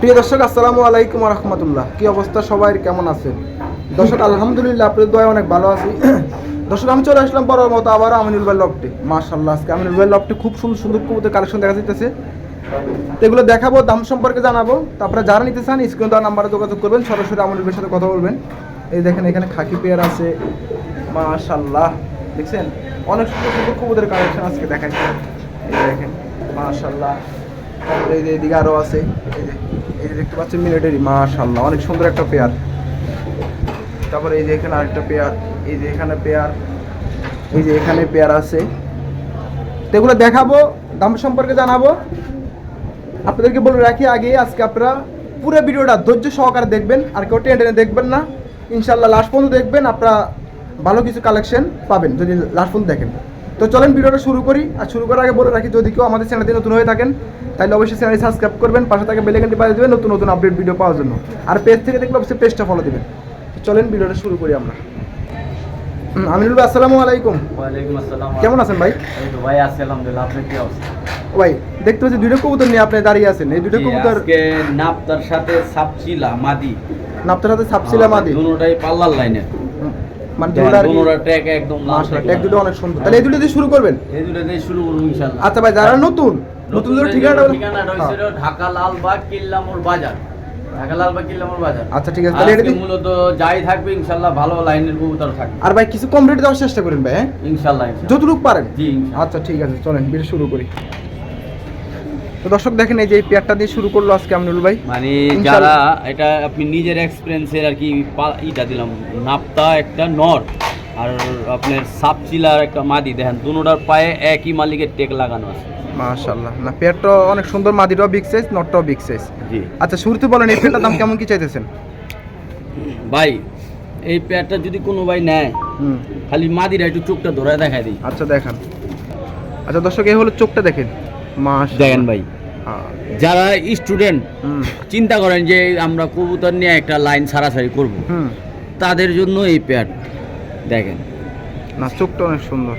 প্রিয় দর্শক, আসসালামু আলাইকুম রহমতুল্লাহ। কি অবস্থা সবাই? কেমন আছেন? দর্শক, আলহামদুলিল্লাহ, আপনাদের দয়া অনেক ভালো আছি। দর্শক, আমি চলে আসলাম পরের মতো আবার আমিনুল ভাই লফটে মার্শাল্লাহ আজকে আমিনুল ভাই লফটে খুব সুন্দর সুন্দর কবুতর কালেকশন দেখা যাইতেছে। তো এগুলো দেখাবো, দাম সম্পর্কে জানাব। তারপরে যারা নিতে চান স্ক্রিন দেওয়ার নাম্বারে যোগাযোগ করবেন, সরাসরি আমিনুল ভাইয়ের সাথে কথা বলবেন। এই দেখেন, এখানে খাকি পেয়ার আছে। মাশাল্লাহ দেখছেন? অনেক সুন্দর সুন্দর কবুতরের কালেকশন আজকে দেখাচ্ছে এই দেখেন তারপরে এই যে, এদিকে আরও আছে। এই যে এই যে দেখতে পাচ্ছেন মিলিটারি মাশাল্লাহ অনেক সুন্দর একটা পেয়ার। তারপরে এই যে এখানে আরেকটা পেয়ার, এই যে এখানে পেয়ার, এই যে এখানে পেয়ার আছে। তো এগুলো দেখাবো, দাম সম্পর্কে জানাব। আপনাদেরকে বলে রাখি আগে, আজকে আপনারা পুরো ভিডিওটা ধৈর্য সহকারে দেখবেন, আর কেউ টেনে টেনে দেখবেন না। ইনশাল্লাহ লাস্ট পর্যন্ত দেখবেন, আপনারা ভালো কিছু কালেকশন পাবেন, যদি লাস্ট পর্যন্ত দেখেন। তো চলেন ভিডিওটা শুরু করি। আর শুরু করার আগে বলে রাখি যদি কেউ আমাদের চ্যানেলটি নতুন হয়ে থাকেন তাহলে অবশ্যই চ্যানেলটি সাবস্ক্রাইব করবেন পাশে থাকে বেলেকানটি বাজিয়ে দেবেন নতুন নতুন আপডেট ভিডিও পাওয়ার জন্য। আর পেজ থেকে দেখলে অবশ্যই পেজটা ফলো দেবেন। তো চলেন ভিডিওটা শুরু করি আমরা। আমিনুল ভাই আসসালামু আলাইকুম। ওয়ালাইকুম আসসালাম। কেমন আছেন ভাই? ভাই আছি আলহামদুলিল্লাহ। আপনি কি অবস্থা? ভাই দেখতে পাচ্ছি দুটো কবুতর নিয়ে আপনি দাঁড়িয়ে আছেন। এই দুটো কবুতর আজকে নাপতার সাথে সাপচিলা মাদি। নাপতার হাতে ছাপছিলাম আদি দুটোটাই পাল্লার লাইনে মানে আর ট্র্যাক একদম ট্র্যাক দুটো অনেক সুন্দর। তাহলে এই দুটো দিয়ে শুরু করবেন? এই দুটো দিয়ে শুরু করব ইনশাআল্লাহ। আচ্ছা ভাই যারা নতুন নতুন ঠিকানা ঠিকানাটা হইছিল ঢাকা লালবাগ বাজার। ঢাকা লালবাগ বাজার। আচ্ছা ঠিক আছে তাহলে এটা মূলত যাই থাকবে ইনশাআল্লাহ ভালো লাইনের কবুতর থাকবে। আর ভাই কিছু কম রেটে দেওয়ার চেষ্টা করেন ভাই হ্যাঁ? ইনশাআল্লাহ ইনশাআল্লাহ। যতটুকু পারেন। জি আচ্ছা ঠিক আছে চলেন ভিডিও শুরু করি। তো দর্শক দেখেন এই যে এই পেয়ারটা দিয়ে শুরু করল আজকে আমিনুল ভাই। মানে যারা এটা আপনি নিজের এক্সপিরিয়েন্সের আর কি ইটা দিলাম। নাপতা একটা নর আর আপনার সাপচিলার একটা মাদি। দেখেন দুটার পায়ে একই মালিকের টেক লাগানো আছে। মাশাআল্লাহ। না পেয়ারটা অনেক সুন্দর মাদিটাও বিগ সাইজ নটটাও বিগ সাইজ জি। আচ্ছা শুরুতে বলেন এই পেয়ারটার দাম কেমন কি চাইতেছেন? ভাই এই পেয়ারটা যদি কোনো ভাই নেয় হুম। খালি মাদিরা একটু চোখটা ধরে দেখায় দিই। আচ্ছা দেখান। আচ্ছা দর্শক এই হলো চোখটা দেখেন। মাস দেখেন ভাই। যারা স্টুডেন্ট চিন্তা করেন যে আমরা কবুতর নিয়ে একটা লাইন ছাড়াছাড়ি করব। তাদের জন্য এই পেয়ার দেখেন। না চোখটা অনেক সুন্দর।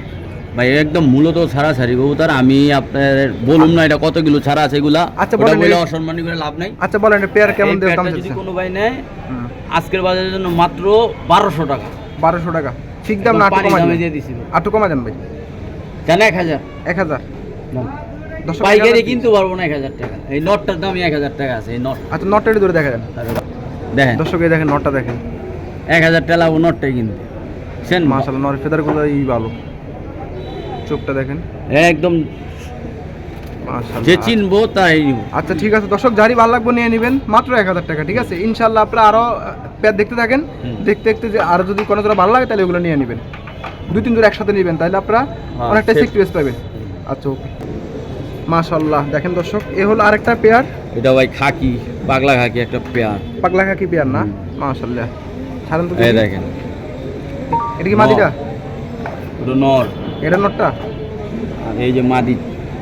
ভাই একদম মূলত ছাড়াছাড়ি কবুতর। আমি আপনার বলুন না এটা কত কিলো ছাড়া আছে এগুলা। আচ্ছা, বলেন বলে অসম্মানী করে লাভ নাই। আচ্ছা বলেন এই পেয়ার কেমন দাম পেয়ারটা যদি কোনো ভাই নেয় আজকের বাজারের জন্য মাত্র বারোশো টাকা। বারোশো টাকা। ঠিক দাম না কমা দেন। দিয়ে দিছি। আটটু কমা দেন ভাই। জান এক হাজার? এক হাজার। দর্শক পাইকারি কিনতে পারব না এক হাজার টাকা। এই নটটার দামই এক হাজার টাকা আছে এই নট। আচ্ছা নটটা ধরে দেখা যান দেখেন। দর্শক এই দেখেন নটটা দেখেন। এক হাজার টাকা লাগবো নটটাই কিনতে। সেন নর ফেদারগুলো এই ভালো। চোখটা দেখেন। একদম যে চিনবো তাই নিব। আচ্ছা ঠিক আছে দর্শক যারই ভালো লাগবে নিয়ে নেবেন মাত্র এক হাজার টাকা ঠিক আছে? ইনশাল্লাহ আপনারা আরও দেখতে থাকেন দেখতে দেখতে যে আরও যদি কোনো জোড়া ভালো লাগে তাহলে ওগুলো নিয়ে নেবেন। দুই তিন জোড়া একসাথে নেবেন তাহলে আপনারা হ্যাঁ, অনেকটা সে- সিক্রেস পাবেন। আচ্ছা ওকে। মাশাল্লাহ দেখেন দর্শক এ হলো আরেকটা পেয়ার। এটা ভাই খাকি পাগলা খাকি একটা পেয়ার। পাগলা খাকি পেয়ার না। মাশাল্লাহ ছাড়েন তো এই দেখেন। এটা কি মাদিটা? ওটা নর। এটা নরটা? আর এই যে মাদি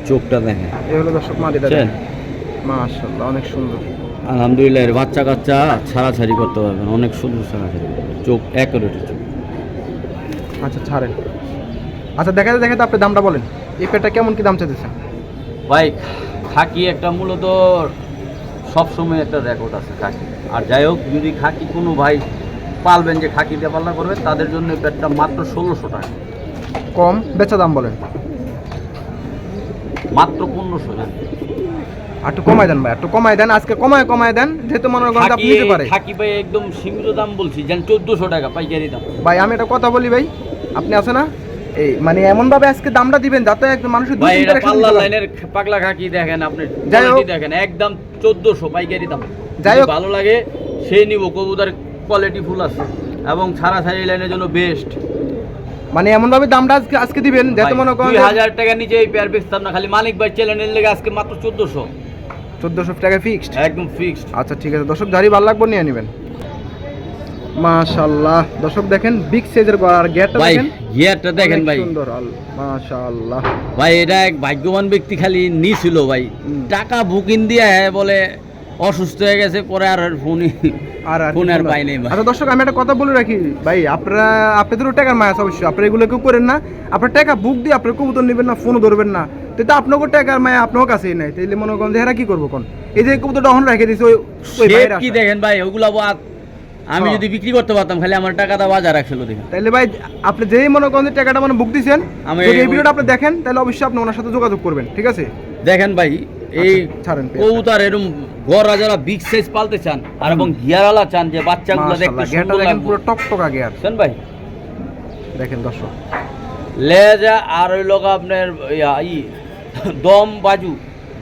চোখটা দেখেন। এ হলো দর্শক মাদিটা বুঝছেন? মাশাল্লাহ অনেক সুন্দর। আলহামদুলিল্লাহ এর বাচ্চা কাচ্চা ছাড়াছাড়ি করতে পারবেন অনেক সুন্দর ছাড়াছাড়ি। চোখ একেবারে চোখ। আচ্ছা ছাড়েন। আচ্ছা দেখাতে দেখাতে আপনি দামটা বলেন। এই পেয়ারটা কেমন কি দাম চাইতেছেন? ভাই খাকি একটা মূলত সবসময় একটা রেকর্ড আছে খাকি। আর যাই হোক যদি খাকি কোনো ভাই পালবেন যে খাকি দিয়ে পাল্লা করবে তাদের জন্য পেটটা মাত্র ষোলোশো টাকা। কম বেচা দাম বলেন। মাত্র পনেরোশো জান আর একটু কমাই দেন ভাই একটু কমাই দেন আজকে কমায় কমায় দেন যেহেতু মনে করেন আপনি নিতে পারে খাকি ভাই একদম সীমিত দাম বলছি যেন চোদ্দোশো টাকা পাইকারি দাম। ভাই আমি একটা কথা বলি ভাই আপনি আছে না? এই মানে এমন ভাবে আজকে দামটা দিবেন যাতে একদম মানুষের ভাই এটা পাল্লা লাইনের পাগলা খাকি দেখেন আপনি যাই দেখেন একদম চোদ্দোশো পাইকারি দাম। যাই হোক। ভালো লাগে সেই নিব কবুতার কোয়ালিটি ফুল আছে। এবং ছাড়া ছাড়ি লাইনের জন্য বেস্ট মানে এমন ভাবে দামটা আজকে আজকে দিবেন যাতে মনে করেন দুই হাজার টাকা নিচে এই পেয়ার বেচতাম না খালি মালিক ভাই চ্যানেলের লেগে আজকে মাত্র চোদ্দোশো। চোদ্দশো টাকা ফিক্সড একদম ফিক্সড আচ্ছা ঠিক আছে। দর্শক যারই ভালো লাগবে নিয়ে নেবেন। মাশাআল্লাহ। দর্শক দেখেন বিগ সাইজের দেখেন গিয়ারটা দেখেন ভাই। সুন্দর মাশাআল্লাহ। ভাই এটা এক ভাগ্যবান ব্যক্তি খালি নিছিল ভাই। টাকা বুকিং দিয়ে বলে অসুস্থ হয়ে গেছে পরে আর ফোনই আর ফোন আর কিছু পাই নাই আচ্ছা দর্শক আমি একটা কথা বলে রাখি। ভাই আপনারা আপনাদেরও টাকার মায়াস অবশ্যই। আপনারা এগুলো কেউ করেন না। আপনার টাকা বুক দিয়ে আপনার কবুতর নেবেন না ফোনও ধরবেন না। তো এটা আপনাকে টাকার মায়া আপনার কাছেই নাই। তাইলে মনে করেন যে হেরা কি করব কোন এই যে কবুতরটা অহন রেখে দিছে ওই কি দেখেন ভাই ওগুলা আমি। যদি বিক্রি করতে পারতাম খালি আমার টাকাটা বাজার রাখছিল দেখেন তাহলে ভাই আপনি যেই মনে করেন টাকাটা মানে বুক দিছেন আমি এই ভিডিওটা আপনি দেখেন তাহলে অবশ্যই আপনি ওনার সাথে যোগাযোগ করবেন ঠিক আছে? দেখেন ভাই এই আচ্ছা, ছাড়েন পেয়ারটা। কবুতর এরকম গড়া যারা বিগ সাইজ পালতে চান আর এবং গিয়ারালা চান যে বাচ্চাগুলো দেখতে সুন্দর লাগবে। পুরো টকটকা গেয়ার। শুন ভাই। দেখেন দর্শক। লেজা আর ওই লোক আপনার ইয়া, ই দম বাজু।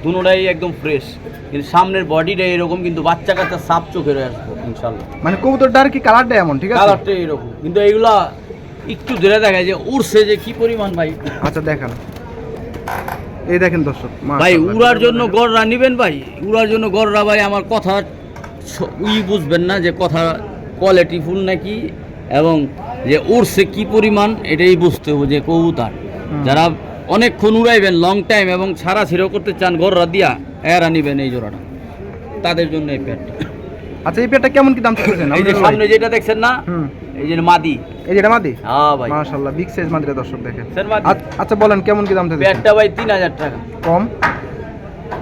দুটাই একদম ফ্রেশ কিন্তু সামনের বডিটা এরকম কিন্তু বাচ্চা কাচ্চা সাপ চোখে রয়ে আসব ইনশাল্লাহ। মানে কবুতরটা আর কি কালারটা এমন ঠিক আছে? কালারটা এরকম। কিন্তু এইগুলা একটু ধরে দেখায় যে উড়ছে যে কি পরিমাণ ভাই। আচ্ছা দেখান। এই দেখেন দর্শক ভাই উড়ার জন্য গড়রা নিবেন ভাই? উড়ার জন্য গড়রা ভাই আমার কথা উই বুঝবেন না যে কথা কোয়ালিটি ফুল নাকি এবং যে উড়ছে কি পরিমাণ এটাই বুঝতে হবে যে কবুতার। যারা অনেকক্ষণ উড়াইবেন লং টাইম এবং ছাড়া ছিঁড়েও করতে চান গড়রা দিয়া এরা নিবেন এই জোড়াটা। তাদের জন্য এই প্যাডটা আচ্ছা এই পেয়ারটা কেমন কি দাম চাচ্ছেন এই যে সামনে যেটা দেখছেন না এই যে মাদি। এই যেটা মাদি? হ্যাঁ ভাই। মাশাআল্লাহ বিগ সাইজ মাদিরা দর্শক দেখেন। স্যার মাদি। আচ্ছা- আচ্ছা বলেন কেমন কি দাম চাচ্ছেন? প্যাডটা ভাই তিন হাজার টাকা। কম?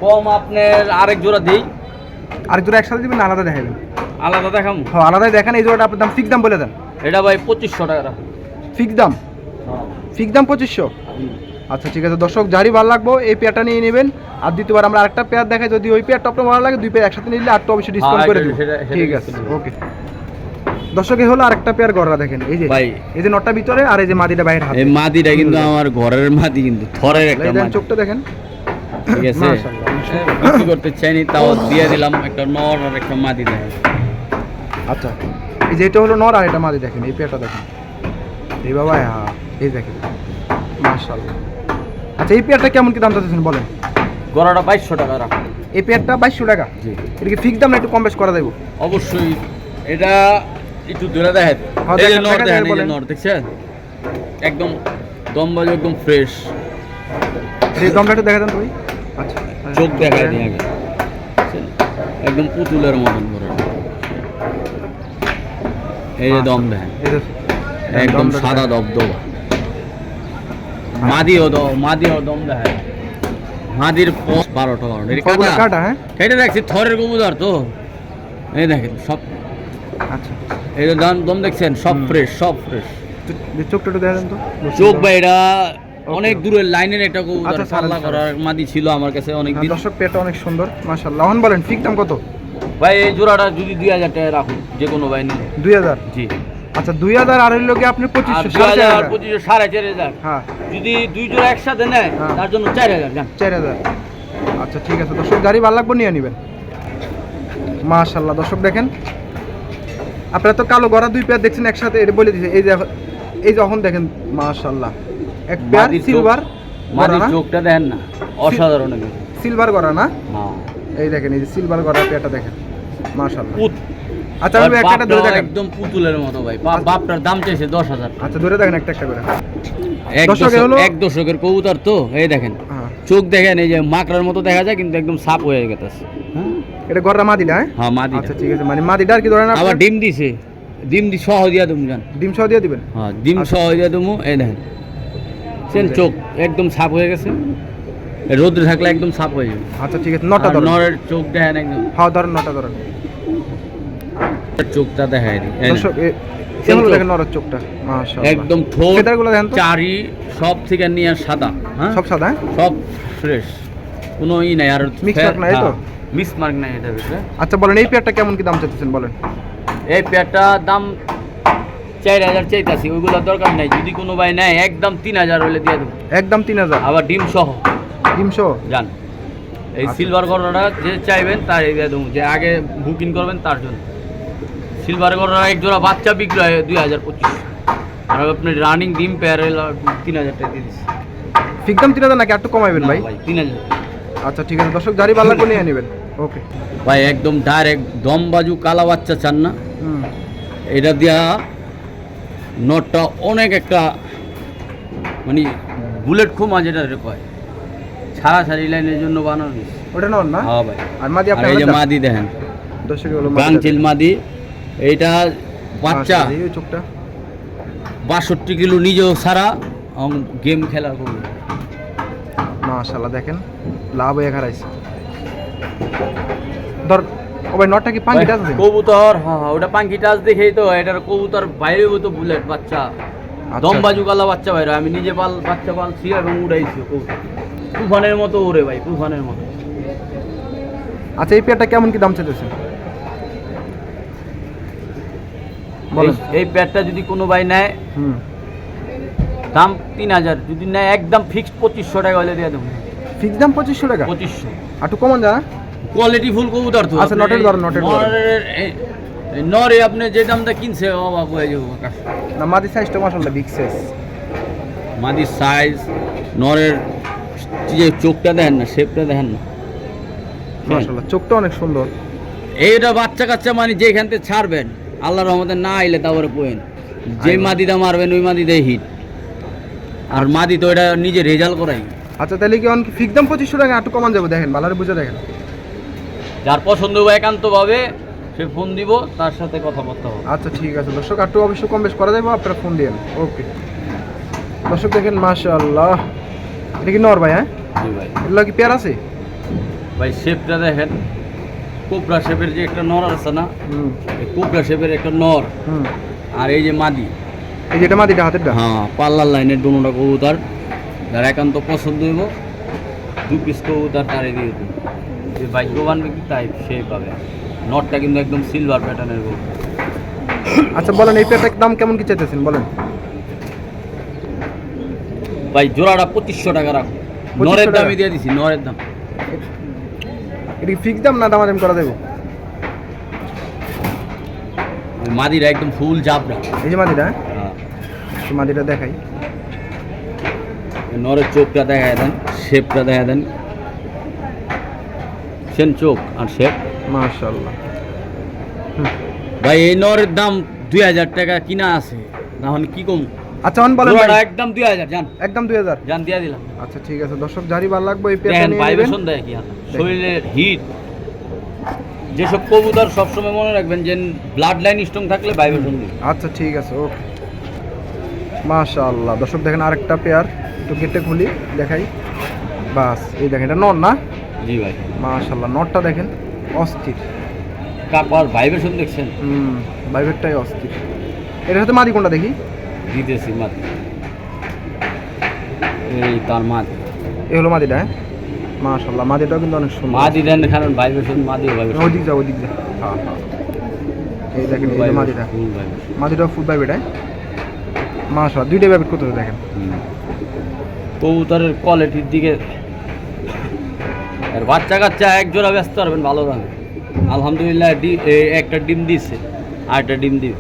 কম আপনার আরেক জোড়া দেই। আরেক জোড়া একসাথে দিবেন না আলাদা দেখাবেন আলাদা দেখাম। হ্যাঁ আলাদাই দেখেন এই জোড়াটা আপনার দাম ফিক্স দাম বলে দেন। এটা ভাই পঁচিশশো টাকা রাখুন ফিক্স দাম? ফিক্স দাম পঁচিশশো? আচ্ছা ঠিক আছে। দর্শক যারই ভালো লাগবো এই পেয়ারটা নিয়ে নেবেন। আর দ্বিতীয়বার আমরা আরেকটা পেয়ার দেখাই যদি ওই পেয়ারটা আপনার ভালো লাগে দুই পেয়ার একসাথে নিলে আরটা অবশ্যই ডিসকাউন্ট হ্যাঁ, করে দেবো। ঠিক আছে ওকে দর্শক হলো আরেকটা পেয়ার দেখেন। এই যে ভাই। এই যে নটটা ভিতরে আর এই যে মাদিটা বাইরে এই মাদিটা কিন্তু আমার ঘরের মাদি কিন্তু থরের একটা মাদি। চোখটা দেখেন। ঠিক আছে। মাশাআল্লাহ, হ্যাঁ, করতে চাইনি তাও দিয়ে দিলাম একটা নর আর একটা মাদি দেয় আচ্ছা এই যে এটা হলো নর আর এটা মাদি দেখেন এই পেয়ারটা দেখেন। এই বাবা হ্যাঁ এই দেখেন। মাশাআল্লাহ। আচ্ছা এই পেয়ারটা কেমন কি দাম চাচ্ছেন বলেন? গড়াটা বাইশশো টাকা রাখুন এই পেয়ারটা বাইশশো টাকা? জি। এটা কি ফিক্স দাম না একটু কম বেশ করা দেবো অবশ্যই এটা একটু দূরে দেখেন। হ্যাঁ, এই যে নর দেখেন, দেখেন এই যে নর দেখছেন? একদম দমবাজ একদম ফ্রেশ এই দমটা একটু দেখা দেন তুই আচ্ছা চোখ দেখায় নি আগে। একদম পুতুলের মতন করে। এই যে দম দেখেন। একদম সাদা দেখেন। দবদবা মাদিও দম মাদিও দম দেখায়। মাদির পোস্ট বারোটা কাটা? কাটা হ্যাঁ? কেটে রাখছি থরের কবুতর তো। এই দেখেন সব আচ্ছা। এই যে দম দম দেখছেন? সব ফ্রেশ সব ফ্রেশ চোখটা একটু দেখা তো। চোখ ভাই এটা অনেক দূরের লাইনের একটা কবুতর। আচ্ছা, পাল্লা করার মাদি ছিল আমার কাছে অনেক হ্যাঁ, দিন। দর্শক পেটটা অনেক সুন্দর মাশাআল্লাহ। বলেন দাম কত? ভাই এই জোড়াটা যদি দুই হাজার টাকা রাখুন যে কোনো ভাই নিলে। দুই হাজার? জি। আচ্ছা দুই হাজার আর হইল কি আপনি পঁচিশশো সাড়ে চার হাজার। হাজার পঁচিশশো সাড়ে চার হাজার। হ্যাঁ। যদি দুই জোড়া একসাথে নেয় হ্যাঁ। তার জন্য চার হাজার চার হাজার। আচ্ছা ঠিক আছে। দর্শক গাড়ি ভালো লাগবে নিয়ে নেবেন। মাশাল্লাহ দর্শক দেখেন। আপনারা তো কালো গড়া দুই পেয়ার দেখছেন একসাথে এটা বলে দিয়েছে এই যে এই যখন দেখেন মাশাল্লাহ এক পেয়ার সিলভার মাদির চোখটা দেখেন না অসাধারণ সিলভার গড়া না? হ্যাঁ। এই দেখেন এই যে সিলভার গড়া পেয়ারটা দেখেন। মাশাল্লাহ আচ্ছা আমি একটা ধরে দেখেন। একদম পুতুলের মতো ভাই। বাপটার দাম চাইছে দশ হাজার। আচ্ছা ধরে দেখেন একটা একটা করে। এক দশক এক দশকের কবুতর তো এই দেখেন। হ্যাঁ। চোখ দেখেন এই যে মাকড়ার মতো দেখা যায় কিন্তু একদম সাপ হয়ে গেছে হ্যাঁ? এটা গড়া মাদিটা হ্যাঁ? হ্যাঁ মাদি আচ্ছা ঠিক আছে। মানে মাদিটা আর কি ধরেন আবার ডিম দিছে। ডিম দি সহ দিয়া জান। ডিম সহ দিয়ে দিবেন? হ্যাঁ ডিম আচ্ছা। সহ দিয়া এই দেখেন। সেন চোখ একদম সাপ হয়ে গেছে। রোদ্রে থাকলে একদম সাপ হয়ে যাবে। আচ্ছা ঠিক আছে। নটা ধরেন নরের চোখ দেখেন একদম। হ্যাঁ ধরেন নটা ধরেন। চোখটা দেখেন। নরের একদম ঠোঁট চারি সব থেকে নিয়ে সাদা হ্যাঁ? সব সাদা হ্যাঁ? সব ফ্রেশ কোনো ই নাই আর Mix mark নাই তো? মিক্স মার্ক নাই এটা ভিতরে। আচ্ছা বলেন এই পেয়ারটা কেমন কি দাম চাইতেছেন বলেন? এই পেয়ারটা দাম চার হাজার চাইতাছি ওইগুলো দরকার নাই যদি কোনো ভাই নেয় একদম তিন হাজার হলে দিয়ে দেবো। একদম তিন হাজার? আবার ডিম সহ। ডিম সহ যান এই আচ্ছা। সিলভার গড়াটা যে চাইবেন তার দিয়ে দেবো যে আগে বুকিং করবেন তার জন্য। সিলভার গড়া এক জোড়া বাচ্চা বিক্রি হয় দুই হাজার পঁচিশ। আর আপনি রানিং ডিম প্যারেল তিন হাজার টাকা দিয়ে দিচ্ছি। ফিক দাম তিন হাজার নাকি একটু কমাইবেন ভাই? তিন হাজার। আচ্ছা ঠিক আছে দর্শক গাড়ি ভালো লাগবে নিয়ে নেবেন। ওকে ভাই একদম ডাইরেক্ট দম বাজু কালা বাচ্চা চান না। হুম। এটা দিয়া নটটা অনেক একটা মানে বুলেট খুমা যেটা রে কয়। ছাড়া ছাড়ি লাইনের জন্য বানানো। ওটা নন না? হ্যাঁ ভাই। আর মাদি আপনি এই যে মাদি দেখেন। দর্শক হলো গাংচিল মাদি। এইটা বাচ্চা। এই চোখটা। বাষট্টি কিলো নিজেও সারা গেম খেলা করবে। মাশাআল্লাহ দেখেন লাভ হয়ে খারাইছে ধর ও ভাই নটটা কি পাঙ্কিটা আছে কবুতর হ্যাঁ হ্যাঁ, ওটা পাঙ্কি টাচ দেখেই তো এটার কবুতর বাইরে তো বুলেট বাচ্চা। দম বাজুকালা বাচ্চা বাইরে আমি নিজে পাল বাচ্চা পালছি এবং উড়াইছি কবুতর। তুফানের মতো উড়ে ভাই তুফানের মতো। আচ্ছা এই পেয়ারটা কেমন কি দাম চাইতেছেন বলেন এই- প্যাডটা যদি কোনো ভাই নেয় দাম তিন হাজার। যদি নেয় একদম ফিক্সড পঁচিশশো টাকা হলে দিয়ে দেবো। ফিক্স দাম পঁচিশশো টাকা? পঁচিশশো। আর একটু কমন জানা। কোয়ালিটি ফুল কবুতর তো। আচ্ছা, নটের ধরো, নটের নরে আপনি যে দামটা কিনছে ও বাবু এই না মাদি সাইজটা মাসাল্লাহ বিগ সাইজ মাদির সাইজ নরের যে চোখটা দেখেন না শেপটা দেখেন না। মাসাল্লাহ চোখটা অনেক সুন্দর। এইটা বাচ্চা কাচ্চা মানে যেখান থেকে ছাড়বেন আল্লাহর রহমতে না আইলে তারপরে পোয়েন যে। মাদিটা মারবেন ওই মাদিতে হিট। আর মাদি তো এটা নিজে রেজাল্ট করাই। আচ্ছা তাহলে কি অনেক ফিক্স দাম পঁচিশশো টাকা একটু কমান যাবে দেখেন ভালো বুঝে দেখেন। যার পছন্দ হবে একান্তভাবে সে ফোন দিব তার সাথে কথাবার্তা হবে। আচ্ছা ঠিক আছে। দর্শক একটু অবশ্যই কম বেশ করা যাবে আপনারা ফোন দিয়েন। ওকে দর্শক দেখেন মাশাআল্লাহ। এটা কি নর ভাই হ্যাঁ? ভাই। এগুলো কি পেয়ার আছে? ভাই শেপটা দেখেন। কোবরা শেপের যে একটা নর আছে না কোবরা শেপের একটা নর হুম। আর এই যে মাদি। এই যেটা মাদিটা হাতেরটা? হ্যাঁ পাল্লার লাইনের দুটা কবুতর। যার একান্ত পছন্দ হইব দু পিস কবুতর তারে দিয়ে দেব। যে ভাগ্যবান ব্যক্তি তাই সে পাবে। নটটা কিন্তু একদম সিলভার প্যাটার্নের কবুতর আচ্ছা বলেন এই পেয়ারটার দাম কেমন কি চাইতেছেন বলেন? ভাই জোড়াটা পঁচিশশো টাকা রাখো। নরের? দামই দিয়ে দিছি নরের দাম। এটা ফিক্স দাম না দামাদাম করা দেবো মাদিরা একদম ফুল জাবরা। এই যে মাদিটা হ্যাঁ? হ্যাঁ। মাদিটা দেখাই। নরের চোখটা দেখা দেন শেপটা দেখা দেন। সেন চোখ আর শেপ। মাশাআল্লাহ। ভাই এই নরের দাম দুই হাজার টাকা কিনা আছে। না হলে কি কম? আচ্ছা অন বলেন ভাই। একদম দুই হাজার জান। একদম দুই হাজার? জান দিয়া দিলাম। আচ্ছা ঠিক আছে। দর্শক যারই ভালো লাগবে এই পেয়ারটা দেখেন নিয়ে ভাইব্রেশন দেয় কি শরীরের হিট যেসব কবুতর সবসময় মনে রাখবেন যে ব্লাড লাইন স্ট্রং থাকলে ভাইব্রেশন দিবে। আচ্ছা ঠিক আছে ওকে। মাশাআল্লাহ। দর্শক দেখেন আরেকটা পেয়ার। একটু কেটে খুলি দেখাই। বাস এই দেখেন এটা নট না? জি ভাই। মাশাআল্লাহ নটটা দেখেন অস্থির। কাপার ভাইব্রেশন দেখছেন? হুম বাইবেটটাই অস্থির। এটার সাথে মাদি কোনটা দেখি? দিতেছি মাদি এই তার মাদি এই হলো মাদিটা হ্যাঁ? মাশাআল্লাহ মাদিটাও কিন্তু অনেক সুন্দর। মাদি দেন কারণ ভাইব্রেশন মাদিও ভাইব্রেশন ওদিক যাও ওদিক যাও হ্যাঁ হ্যাঁ। এই দেখেন এই মাদিটা মাদিটাও ফুল বাইবেট হ্যাঁ? মাশাআল্লাহ দুইটাই বাইবেট করতে দেখেন। কবুতরের কোয়ালিটির দিকে আর বাচ্চা কাচ্চা এক জোড়া ব্যস্ত পারবেন ভালো দামে আলহামদুলিল্লাহ একটা ডিম দিচ্ছে আর একটা ডিম দিবে।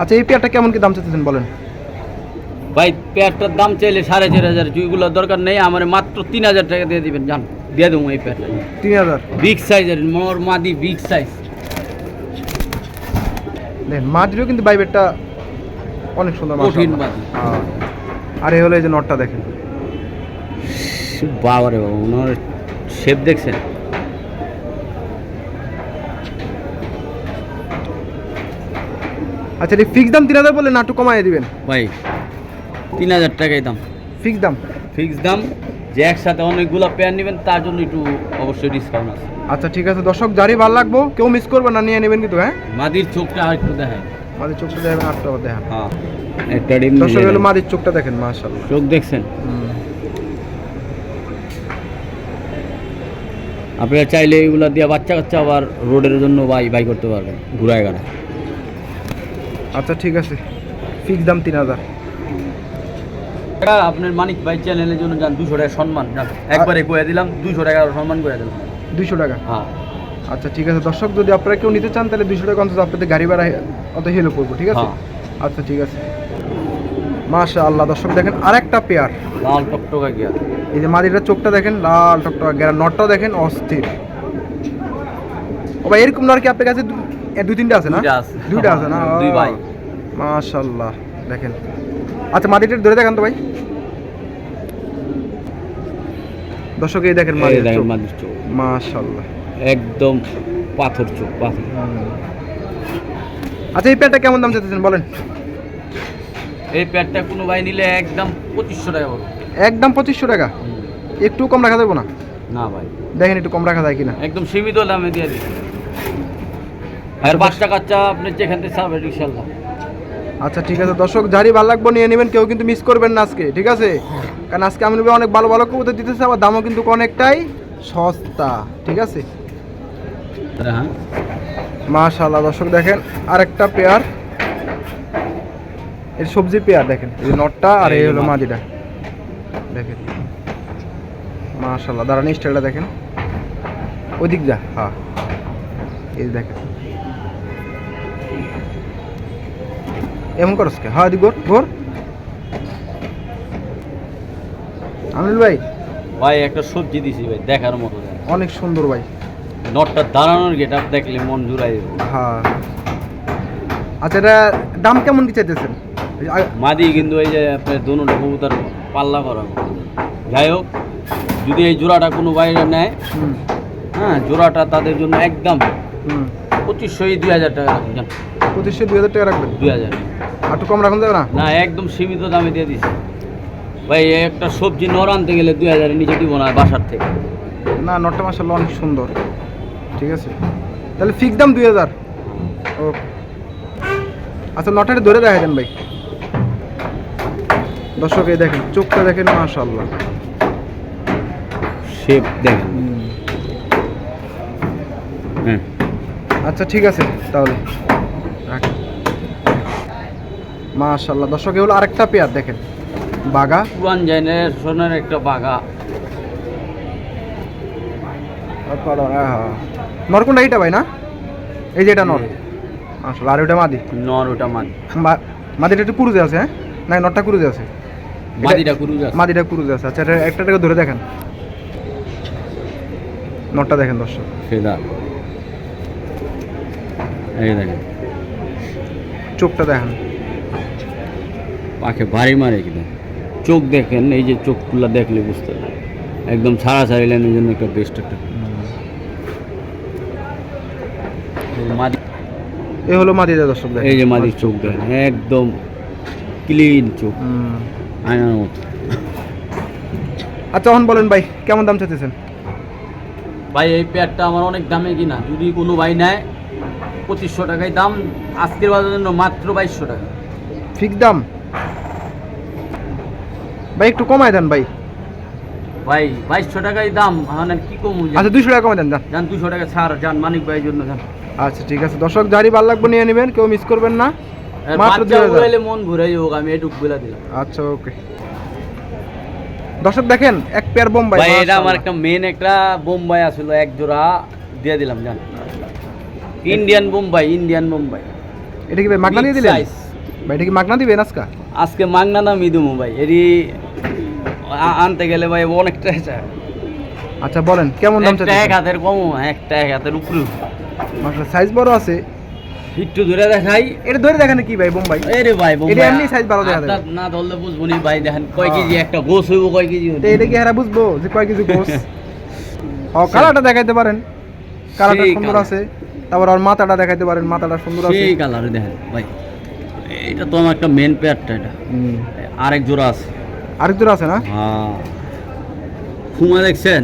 আচ্ছা এই পেয়ারটা কেমন কি দাম চাইতেছেন বলেন? ভাই পেয়ারটার দাম চাইলে সাড়ে চার হাজার যেগুলো দরকার নেই আমার মাত্র তিন হাজার টাকা দিয়ে দিবেন জান দিয়ে দেবো এই পেয়ারটা। তিন হাজার? বিগ সাইজের মর মাদি বিগ সাইজ দেখেন মাদিরও কিন্তু বাইবেটটা অনেক সুন্দর কঠিন মাদি। হ্যাঁ। আর এই হলো এই যে নটটা দেখেন। বাবারে বাবা ওনার শেপ দেখছেন? আচ্ছা এই ফিক্স দাম তিন হাজার বলে নাটু কমাই দিবেন। ভাই তিন হাজার টাকাই দাম। ফিক্স দাম? ফিক্স দাম যে একসাথে অনেকগুলো পেয়ার নেবেন তার জন্য একটু অবশ্যই ডিসকাউন্ট আছে। আচ্ছা ঠিক আছে দর্শক যারই ভালো লাগবো কেউ মিস করবে না নিয়ে নেবেন কিন্তু হ্যাঁ? মাদির চোখটা আর একটু দেখায়। মাদির চোখটা দেখেন আটটা দেখান। হ্যাঁ একটা ডিম দর্শক হলো মাদির চোখটা দেখেন মাশাল্লাহ চোখ দেখছেন? আপনারা চাইলে এগুলো দিয়ে বাচ্চা কাচ্চা আবার রোডের জন্য বাই বাই করতে পারবেন ঘুরায় গাড়া আচ্ছা ঠিক আছে। ফিক্স দাম তিন হাজার। এটা আপনার মানিক ভাই চ্যানেলের জন্য যান দুশো টাকা সম্মান একবারে করে দিলাম দুশো টাকা সম্মান করে দিলাম। দুইশো টাকা? হ্যাঁ। আচ্ছা ঠিক আছে। দর্শক যদি আপনারা কেউ নিতে চান তাহলে দুশো টাকা অন্তত আপনাদের গাড়ি ভাড়া অত হেলো করব ঠিক আছে? হ্যাঁ। আচ্ছা ঠিক আছে। মাশা আল্লাহ দর্শক দেখেন আরেকটা পেয়ার লাল টকটকা গিয়া। এই যে মাদিটার চোখটা দেখেন লাল টকটকা গেরা নটটাও দেখেন অস্থির। ও ভাই এরকম নর কি আপনার কাছে এ, দুই তিনটা আছে না? দুইটা আছে। না? দুই ভাই। মাশাল্লাহ দেখেন। আচ্ছা মাদিটার ধরে দেখান তো ভাই। দর্শক এই দেখেন চোখ। মাশাল্লাহ একদম পাথর চোখ পাথর। আচ্ছা এই কেমন দাম চাইতেছেন বলেন? এই প্যাডটা কোনো ভাই নিলে একদম পঁচিশশো টাকা একদম পঁচিশশো টাকা? একটু কম রাখা যাবে না? না ভাই। দেখেন একটু কম রাখা যায় কিনা। একদম সীমিত দামে দিয়ে দিচ্ছি। আর বাচ্চা কাচ্চা আপনি যেখান থেকে চাবেন ইনশাল্লাহ। আচ্ছা ঠিক আছে। দর্শক যারই ভালো লাগবে নিয়ে নেবেন কেউ কিন্তু মিস করবেন না আজকে ঠিক আছে? কারণ আজকে আমি অনেক ভালো ভালো কবুতর দিতেছে আবার দামও কিন্তু অনেকটাই সস্তা ঠিক আছে? হ্যাঁ। মাশাআল্লাহ দর্শক দেখেন আরেকটা পেয়ার এর সবজি পেয়ার দেখেন এই নটটা আর এই হলো মাদি। মাদিটা দেখেন। মাশাআল্লাহ দাঁড়ান স্টাইলটা দেখেন। ওই দিক যা হ্যাঁ। এই দেখেন। এমন করস কে হ্যাঁ দিক গোর গোর আমিনুল ভাই। ভাই একটা সবজি দিছি ভাই দেখার মতো। অনেক সুন্দর ভাই। নটটা দাঁড়ানোর গেট আপ দেখলে মন জুড়াই হ্যাঁ। আচ্ছা এটা দাম কেমন কি চাইতেছেন? মাদি কিন্তু এই যে আপনার দোনোটা কবুতার পাল্লা করা। যাই হোক যদি এই জোড়াটা কোনো বাইরে নেয় হ্যাঁ জোড়াটা তাদের জন্য একদম পঁচিশশো দুই হাজার টাকা রাখুন যান পঁচিশশো দুই হাজার টাকা রাখবেন? দুই হাজার। একটু কম রাখুন যাবে না? না একদম সীমিত দামে দিয়ে দিছি। ভাই একটা সবজি নর আনতে গেলে দুই হাজারের নিচে দিব না বাসার থেকে। না নটা মাসাল্লাহ অনেক সুন্দর। ঠিক আছে। তাহলে ফিক্স দাম দুই হাজার। ওকে আচ্ছা নটাটা ধরে দেখা দেন ভাই। দর্শক এই দেখেন চোখটা দেখেন মাশাল্লাহ। শেপ দেখেন। হ্যাঁ। আচ্ছা ঠিক আছে তাহলে। রাখেন মাশাল্লাহ দর্শক এগুলো আরেকটা পেয়ার দেখেন। বাগা পুরান জেনারেশনের একটা বাঘা। নর কোনটা এইটা ভাই না? এই যে এটা নর। মাশাল্লাহ আর ওটা মাদি? নর ওটা মাদি। মাদিটা একটু কুরুজে আছে হ্যাঁ? না নটটা কুরুজে আছে। মাদিটা কুরুজ আছে। মাদিটা কুরুজে আছে। আচ্ছা এটা একটা টাকা ধরে দেখেন। নটটা দেখেন দর্শক। সেটা। এই দেখেন। চোখটা দেখেন। পাখে বাড়ি মারে কিন্তু চোখ দেখেন এই যে চোখগুলো দেখলে বুঝতে পারবেন একদম ছাড়া ছাড়ি লাইনের জন্য একটা বেস্ট একটা। এই এ হলো মাদিটা দর্শক এই যে মাদির চোখ দেখেন একদম ক্লিন চোখ। আয়নার মতো। আচ্ছা এখন বলেন ভাই কেমন দাম চাইতেছেন? ভাই এই পেয়ারটা আমার অনেক দামে কিনা। যদি কোনো ভাই নেয় পঁচিশশো টাকায় দাম আজকের বাজারের জন্য মাত্র বাইশশো টাকা। ফিক্স দাম? ভাই একটু কমায় দেন ভাই। ভাই বাইশশো টাকায় দাম। মানে কি কম আচ্ছা দুইশো টাকা কমায় দেন যান। যান দুশো টাকা ছাড় যান মানিক ভাইয়ের জন্য যান। আচ্ছা ঠিক আছে। দর্শক যারই ভালো লাগবে নিয়ে নেবেন কেউ মিস করবেন না। মাত্র মন ঘুরাই হোক আমি এটুক বলে দিলাম। আচ্ছা ওকে। দর্শক দেখেন এক পেয়ার বোম্বাই। ভাই এটা আমার একটা মেন একটা বোম্বাই আসলো এক জোড়া দিয়ে দিলাম জান ইন্ডিয়ান বোম্বাই ইন্ডিয়ান বোম্বাই। এটা কি ভাই মাগনা দিয়ে দিলেন? ভাই এটা কি মাগনা দিবেন আজকা? আজকে মাংনা দাম ইদু মোবাই এরই আ- আনতে গেলে ভাই অনেকটা চায়। আচ্ছা বলেন কেমন দাম একটা এক হাতের কম একটা এক হাতের উপরে মাশাআল্লাহ সাইজ বড় আছে। একটু ধরে দেখাই। এটা ধরে দেখেন কি ভাই বোম্বাই? এরে ভাই বোম্বাই এমনি size ভালো দেখা যাবে। না ধরলে বুঝব নি ভাই দেখেন কয়। কেজি একটা গোস হইব কয় কেজি হইব এটা কি হারা বুঝব যে কয় কেজি গোস ও কালারটা দেখাইতে পারেন। কালারটা সুন্দর আছে। তারপর আর মাথাটা দেখাইতে পারেন মাথাটা সুন্দর আছে। সেই কালারে দেখেন ভাই। এটা তো আমার একটা মেন পেয়ারটা এটা। আরেক জোড়া আছে। আরেক দূর আছে না? হ্যাঁ। দেখছেন।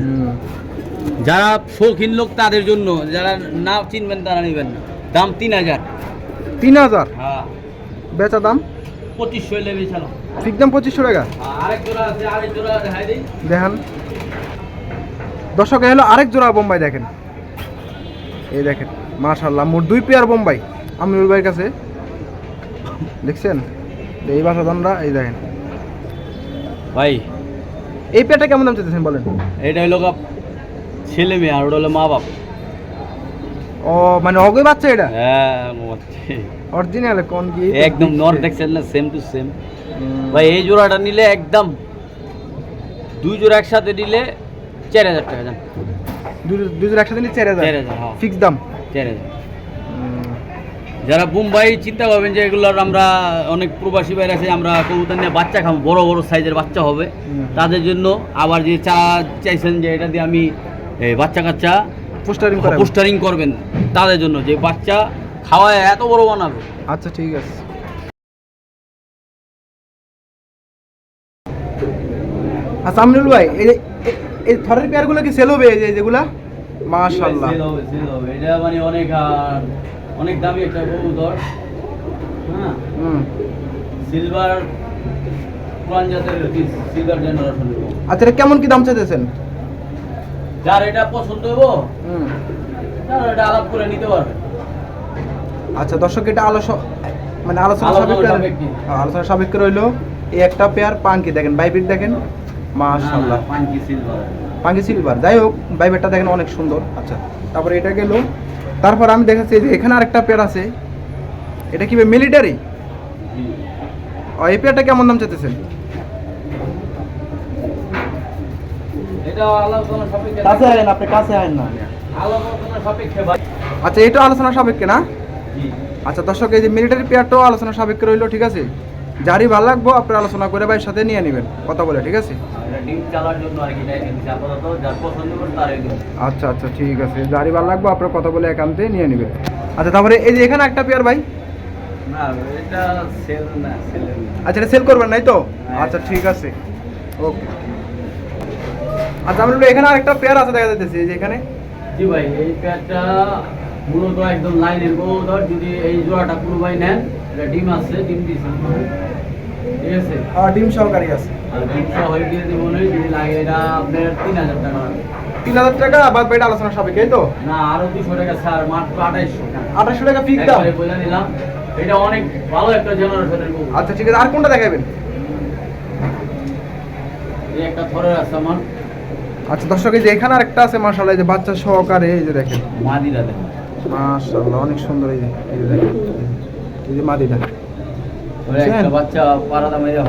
যারা শৌখিন লোক তাদের জন্য যারা না চিনবেন তারা নেবেন না। দাম তিন হাজার। তিন হাজার? হ্যাঁ। বেচা দাম? পঁচিশশো এলে বেছানো ঠিক দাম পঁচিশশো টাকা? আরেক জোড়া আছে আরেক জোড়া দেখাই দিই। দেখেন। দর্শক হলো আরেক জোড়া বোম্বাই দেখেন। এই দেখেন মাশাল্লাহ মোট দুই পেয়ার বোম্বাই। আমিনুল ভাইয়ের কাছে। দেখছেন? এই বাসা দামরা এই দেখেন। ভাই। এই পেয়ারটা কেমন দাম চাইতেছেন বলেন? এটা হলো ছেলে মেয়ে আর ওটা হলো মা বাপ। ও মানে অগই বাচ্চা এটা? হ্যাঁ। অরিজিনাল কোন কি? একদম নর দেখছেন না সেম টু সেম ভাই এই জোড়াটা নিলে একদম দুই জোড়া একসাথে নিলে চার হাজার টাকা যান দুই- দুইজন একসাথে নিলে চার হাজার। হাজার হ্যাঁ। ফিক্স দাম? চার হাজার। যারা মুম্বাই চিন্তা করবেন যে এগুলোর আমরা অনেক প্রবাসী বাইরে আছে আমরা কবুতর নিয়ে বাচ্চা খাব বড় বড় সাইজের বাচ্চা হবে। তাদের জন্য আবার যে চা চাইছেন যে এটা দিয়ে আমি বাচ্চা কাচ্চা পোস্টারিং পোস্টারিং করবেন তাদের জন্য যে বাচ্চা খাওয়ায় এত বড় বানাবে। আচ্ছা ঠিক আছে। আচ্ছা আমিনুল ভাই এই এই থরের পেয়ারগুলো কি সেল হবে? এই যেগুলা? মাশাআল্লাহ। Sell হবে, sell হবে। এটা মানে অনেক অনেক দামি একটা কবুতর হ্যাঁ? সিলভার পুরান জাতের সিলভার জেনারেশন আচ্ছা এটা কেমন কি দাম চাইতেছেন? যার এটা পছন্দ হব হুম। তার এটা আলাপ করে নিতে পারবে। আচ্ছা দর্শক এটা আলোচনা মানে আলোচনা সাপেক্ষে। হ্যাঁ, আলোচনা সাপেক্ষে রইল। এই একটা পেয়ার পাঙ্কি দেখেন বাইবিট দেখেন। মাশাআল্লাহ। পাঞ্চি সিলভার পাঙ্কি সিলভার যাই হোক বাইবেটটা দেখেন অনেক সুন্দর। আচ্ছা তারপরে এটা গেল তারপর আমি দেখাচ্ছি যে এখানে আরেকটা পেয়ার আছে। এটা কি মিলিটারি এই পেয়ারটা কেমন দাম চাইতেছেন? আচ্ছা এটা আলোচনা সাপেক্ষে না? আচ্ছা দর্শক এই যে মিলিটারি পেয়ারটাও আলোচনা সাপেক্ষে রইল ঠিক আছে? যারই ভালো লাগবো আপনি আলোচনা করে ভাইয়ের সাথে নিয়ে নেবেন কথা বলে ঠিক আছে? আচ্ছা আচ্ছা ঠিক আছে। যারই ভালো লাগবো আপনার কথা বলে একান্তে নিয়ে নেবেন আচ্ছা তারপরে এই যে এখানে একটা পেয়ার ভাই? আচ্ছা এটা সেল করবেন নাই তো? আচ্ছা ঠিক আছে। ওকে আচ্ছা আমি বলব এখানে আরেকটা পেয়ার আছে দেখা যাচ্ছে এই যে এখানে। জি ভাই এই প্যাডটা মূলত একদম লাইনের কবুতর যদি এই জোড়াটা কোনো ভাই নেন এটা ডিম আছে ডিম দিছে। ঠিক আছে? আর ডিম সহকারী আছে। ডিম সহ দিয়ে দেবো যদি লাগে এটা আপনার তিন হাজার টাকা তিন হাজার টাকা? বাদ বাকিটা আলোচনা সাপেক্ষে তো? না আরও দুশো টাকা ছাড় মাত্র আঠাইশশো টাকা। ফিক্স দাম? বলে দিলাম এটা অনেক ভালো একটা জেনারেশনের আচ্ছা ঠিক আছে আর কোনটা দেখাবেন? এই একটা থরের আছে আমার। আচ্ছা দর্শক এই যে এখানে আরেকটা আছে এই যে বাচ্চা সহকারে এই যে দেখেন। মাদিরা দেন মাশাআল্লাহ অনেক সুন্দর এই যে দেখেন। এই যে মাদিটা। ওরা একটা বাচ্চা মেরে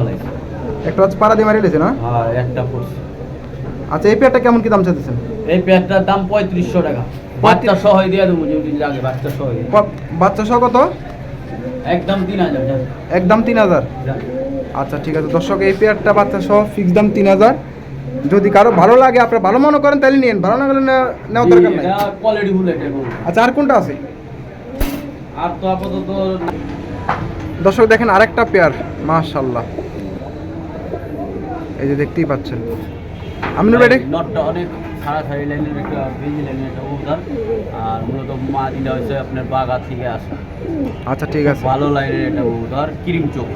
পাড়া দিয়ে মারি লেছে না? একটা পড়ছে। আচ্ছা এই পেয়ারটা কেমন কি দাম চাইতেছেন? এই দাম পঁয়ত্রিশশো টাকা। বাচ্চা সহ দিয়ে দেবো যদি লাগে বাচ্চা সহ বাচ্চা সহ কত? একদম তিন হাজার একদম তিন হাজার? আচ্ছা ঠিক আছে। দর্শক এই পেয়ারটা বাচ্চা সহ ফিক্স দাম তিন হাজার। যদি কারও ভালো লাগে আপনার ভালো মনে করেন তাহলে নিন ভালো না গেলে নেওয়া- দরকার নাই। আচ্ছা আর কোনটা আছে? আর তো আপাতত দর্শক দেখেন আরেকটা পেয়ার মাশাল্লাহ এই যে দেখতেই পাচ্ছেন। আমি বেডে নটটা অনেক সারি লাইনের একটা বেজি লাইনের একটা উদার আর মূলত মা দিলে আপনার বাগা থেকে আসা। আচ্ছা ঠিক আছে। ভালো লাইনের একটা উদার ক্রিম চোখ।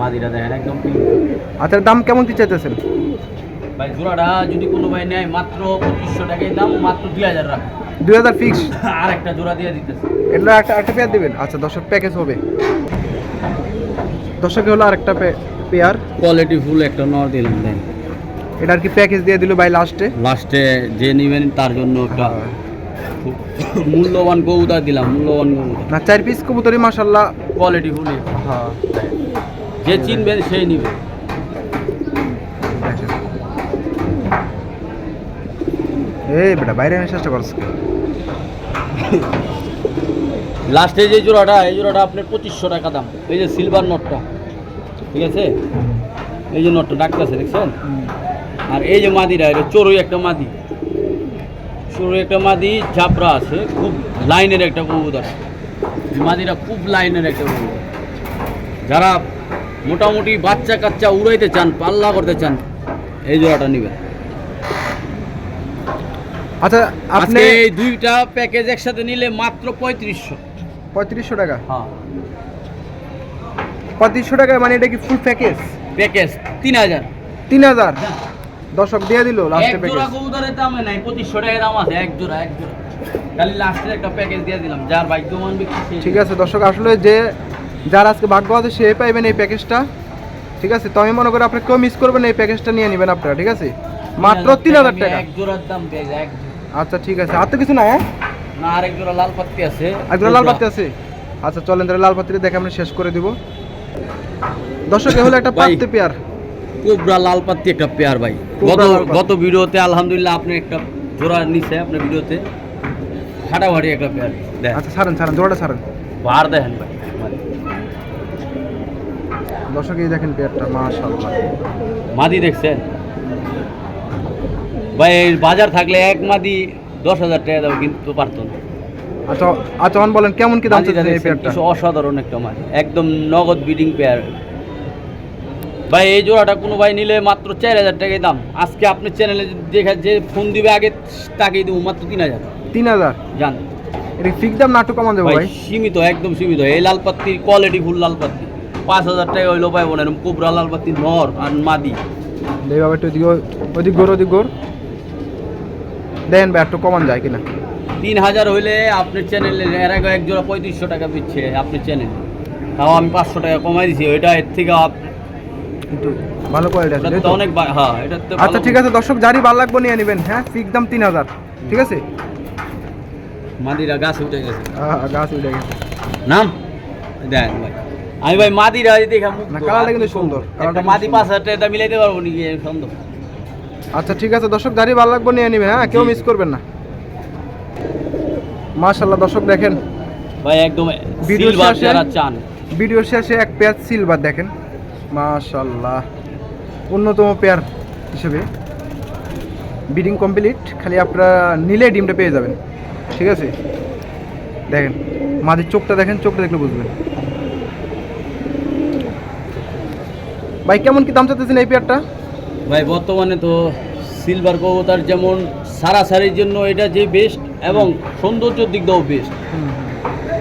মাদিরা দেখেন একদম ক্রিম আচ্ছা দাম কেমন কি চাইতেছেন? ভাই জোড়াটা যদি কোনো ভাই নেয় মাত্র পঁচিশশো টাকায় দাম মাত্র দুই হাজার রাখা দুই হাজার ফিক্স আর একটা জোড়া দিয়ে দিতেছে। এটা একটা একটা পেয়ার দিবেন? আচ্ছা দর্শক প্যাকেজ হবে। দর্শকে হলো আরেকটা পেয়ার কোয়ালিটি ফুল একটা নর দিলাম দেন। এটা আর কি প্যাকেজ দিয়ে দিল ভাই লাস্টে লাস্টে যে নেবেন তার জন্য একটা মূল্যবান কবুতর দিলাম মূল্যবান কবুতর। না চার পিস কবুতরি মাশাল্লাহ কোয়ালিটি ফুল হ্যাঁ। যে চিনবেন সেই নিবে। এই বেটা বাইরে চেষ্টা করছে। লাস্টে যে জোড়াটা এই জোড়াটা আপনার পঁচিশশো টাকা দাম। এই যে সিলভার নটটা ঠিক আছে? এই যে নটটা ডাকতেছে দেখছেন? আর এই যে মাদিরা এটা চড়ুই একটা মাদি। চড়ুই একটা মাদি ঝাপড়া আছে খুব লাইনের একটা কবুতর। মাদিরা খুব লাইনের একটা কবুতর। যারা মোটামুটি বাচ্চা কাচ্চা উড়াইতে চান পাল্লা করতে চান এই জোড়াটা নেবেন। আচ্ছা আপনি এই দুইটা প্যাকেজ একসাথে নিলে মাত্র পঁয়ত্রিশশো। পঁয়ত্রিশশো টাকা? হ্যাঁ। পঁয়ত্রিশশো টাকা মানে এটা কি ফুল প্যাকেজ প্যাকেজ তিন হাজার। তিন হাজার? দর্শক দিয়ে দিল এক লাস্টে জোড়া প্যাকেজ কবুতরের দামে নাই পঁচিশশো টাকা দাম আছে এক জোড়া এক জোড়া। খালি লাস্টের একটা প্যাকেজ দিয়ে দিলাম যার ভাগ্যমান ব্যক্তি সে ঠিক আছে দর্শক আসলে যে যার আজকে ভাগ্য আছে সে পাইবেন এই প্যাকেজটা ঠিক আছে তো আমি মনে করি আপনি কেউ মিস করবেন এই প্যাকেজটা নিয়ে নেবেন আপনারা ঠিক আছে? মাত্র তিন হাজার টাকা। এক জোড়ার দাম এক জোড়া। আচ্ছা ঠিক আছে। আর তো কিছু না হ্যাঁ? না আরেক জোড়া লাল পাত্তি আছে। একজন লাল পাত্তি আছে? আচ্ছা চলেন তাহলে লাল পাত্রি দেখে আমরা শেষ করে দিব। দর্শক হলো একটা। পাত্তি পেয়ার। কোবরা লাল পাত্তি একটা পেয়ার ভাই। গত গত ভিডিওতে আলহামদুলিল্লাহ আপনি একটা জোড়া নিছে আপনার ভিডিওতে। ফাটাফাটি একটা পেয়ার। দেখ। আচ্ছা ছাড়েন ছাড়েন জোড়াটা ছাড়েন। বার দেখেন ভাই। দর্শক এই দেখেন পেয়ারটা মাশাআল্লাহ। মাদি দেখছেন? ভাই এই বাজার থাকলে এক মাদি দশ হাজার টাকা দাও কিন্তু পারতো না। আচ্ছা আচ্ছা বলেন কেমন কি দাম মাদিটা এই পেয়ারটা? অসাধারণ একটা মাদি একদম নগদ বিডিং পেয়ার। ভাই এই জোড়াটা কোনো ভাই নিলে মাত্র চার হাজার টাকায় দাম। আজকে আপনি চ্যানেলে দেখা যে ফোন দিবে আগে তাকেই দেবো মাত্র তিন হাজার। তিন হাজার? জান। এটা ফিক্স দাম নাটক কমান দেবো ভাই ভাই? সীমিত একদম সীমিত। এই লাল পাত্তির কোয়ালিটি ফুল লাল পাত্তি। পাঁচ হাজার টাকা হইল পাইব না এরকম কোবরা লাল পাত্তি নর আর মাদি। এইভাবে একটু ওদিকে ওদিক গোর ওদিক গোর দেন ভাই একটু কমান যায় কিনা। তিন হাজার হইলে আপনার চ্যানেলে এর আগে এক জোড়া পঁয়ত্রিশশো টাকা দিচ্ছে আপনার চ্যানেল তাও আমি পাঁচশো টাকা কমাই দিছি ওইটা এর থেকে একটু ভালো কোয়ালিটি আছে তো তো? অনেক হ্যাঁ এটাতে ভালো- আচ্ছা ঠিক আছে দর্শক যারই ভালো লাগবে নিয়ে নেবেন হ্যাঁ ফিক্স দাম তিন হাজার ঠিক আছে? মাদিরা গাছ উঠে গেছে। আহ, গাছ উঠে গেছে। নাম? দেন ভাই। আমি ভাই মাদিরা দেখা কালারটা কিন্তু সুন্দর, কালারটা মাদি পাঁচ হাজার টাকা মিলাইতে পারব নাকি? সুন্দর। আচ্ছা ঠিক আছে দর্শক যারই ভালো লাগবে নিয়ে নিবে হ্যাঁ? কেউ মিস করবেন না। মাশাল্লাহ দর্শক দেখেন। ভাই একদম ভিডিও শেষে- চান। ভিডিও শেষে এক পেয়ার সিলভার দেখেন। মাশাল্লাহ অন্যতম পেয়ার হিসেবে বিডিং কমপ্লিট খালি আপনারা নিলে ডিমটা পেয়ে যাবেন। ঠিক আছে? দেখেন মাদের চোখটা দেখেন চোখটা দেখলে বুঝবেন। ভাই কেমন কি দাম চাইতেছেন এই পেয়ারটা ভাই বর্তমানে তো সিলভার কবুতার যেমন সারা সারির জন্য এটা যে বেস্ট এবং সৌন্দর্যের দিক দিয়েও বেস্ট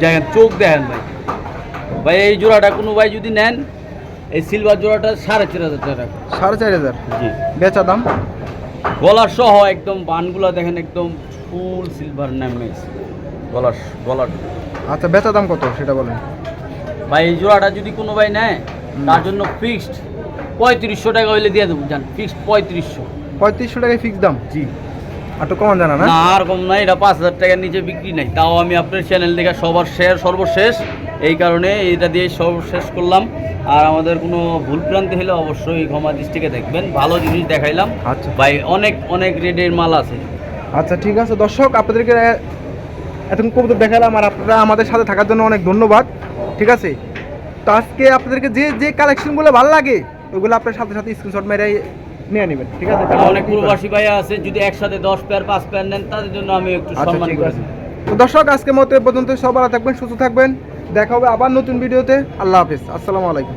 দেখেন চোখ দেখেন ভাই। ভাই এই জোড়াটা কোনো ভাই যদি নেন এই সিলভার জোড়াটা সাড়ে চার হাজার টাকা। সাড়ে চার হাজার? জি। বেচা দাম? গলার সহ একদম বানগুলা দেখেন একদম ফুল সিলভার নামেস গলার গলার। আচ্ছা বেচা দাম কত সেটা বলেন। ভাই এই জোড়াটা যদি কোনো ভাই নেয়। তার জন্য ফিক্সড পঁয়ত্রিশশো টাকা হইলে দিয়ে দেবো জান ফিক্সড পঁয়ত্রিশশো। পঁয়ত্রিশশো টাকায় ফিক্স দাম? জি। আর তো কমান জানা না? আর কম নাই এটা পাঁচ হাজার টাকার নিচে বিক্রি নাই। তাও আমি আপনার চ্যানেল থেকে সবার শেয়ার সর্বশেষ এই কারণে এটা দিয়ে সর্বশেষ করলাম। আর আমাদের কোনো ভুল ভ্রান্তি হলে অবশ্যই ক্ষমা দৃষ্টিকে দেখবেন ভালো জিনিস দেখাইলাম। আচ্ছা। ভাই অনেক অনেক রেডের মাল আছে। আচ্ছা ঠিক আছে। দর্শক আপনাদেরকে এতক্ষণ কবুতর দেখালাম আর আপনারা আমাদের সাথে থাকার জন্য অনেক ধন্যবাদ। ঠিক আছে? তো আজকে আপনাদেরকে যে যে কালেকশনগুলো ভালো লাগে ওগুলো আপনার সাথে সাথে স্ক্রিনশট মেরে নিয়ে নেবেন ঠিক আছে? অনেক পূর্ববাসী ভাইয়া আছে যদি একসাথে দশ পেয়ার পাঁচ পেয়ার নেন তাদের জন্য আমি একটু আচ্ছা সম্মান ঠিক করে। আছে। দিই। তো দর্শক আজকে মতো পর্যন্ত সবার থাকবেন সুস্থ থাকবেন। দেখা হবে আবার নতুন ভিডিওতে আল্লাহ হাফিজ। আসসালামু আলাইকুম।